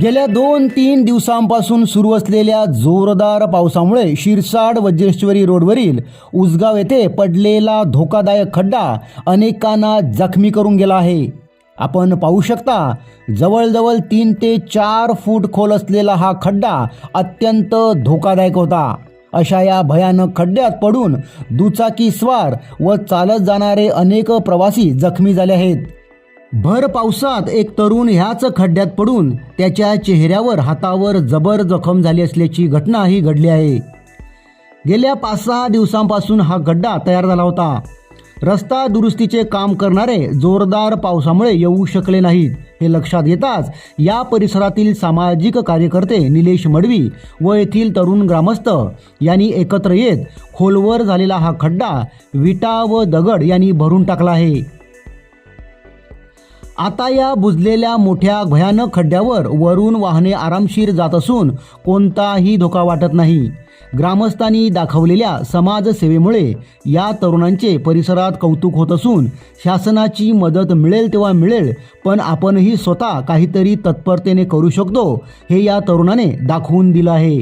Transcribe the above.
गेल्या दोन तीन दिवसांपासून सुरू असलेल्या जोरदार पावसामुळे शिरसाड वज्रेश्वरी रोडवरील उसगाव येथे पडलेला धोकादायक खड्डा अनेकांना जखमी करून गेला आहे. आपण पाहू शकता जवळजवळ तीन ते चार फूट खोल असलेला हा खड्डा अत्यंत धोकादायक होता. अशा या भयानक खड्ड्यात पडून दुचाकी स्वार व चालत जाणारे अनेक प्रवासी जखमी झाले आहेत. भर पावसात एक तरुण ह्याच खड्ड्यात पडून त्याच्या चेहऱ्यावर हातावर जबर जखम झाली असल्याची घटनाही घडली आहे. गेल्या पाच सहा दिवसांपासून हा गड्डा तयार झाला होता. रस्ता दुरुस्तीचे काम करणारे जोरदार पावसामुळे येऊ शकले नाहीत. हे लक्षात येताच या परिसरातील सामाजिक कार्यकर्ते निलेश मडवी व येथील तरुण ग्रामस्थ यांनी एकत्र येत खोलवर झालेला हा खड्डा विटा व दगड यांनी भरून टाकला आहे. आता या बुजलेल्या मोठ्या भयानक खड्ड्यावर वरून वाहने आरामशीर जात असून कोणताही धोका वाटत नाही. ग्रामस्थांनी दाखवलेल्या समाजसेवेमुळे या तरुणांचे परिसरात कौतुक होत असून शासनाची मदत मिळेल तेव्हा मिळेल पण आपणही स्वतः काहीतरी तत्परतेने करू शकतो हे या तरुणाने दाखवून दिलं आहे.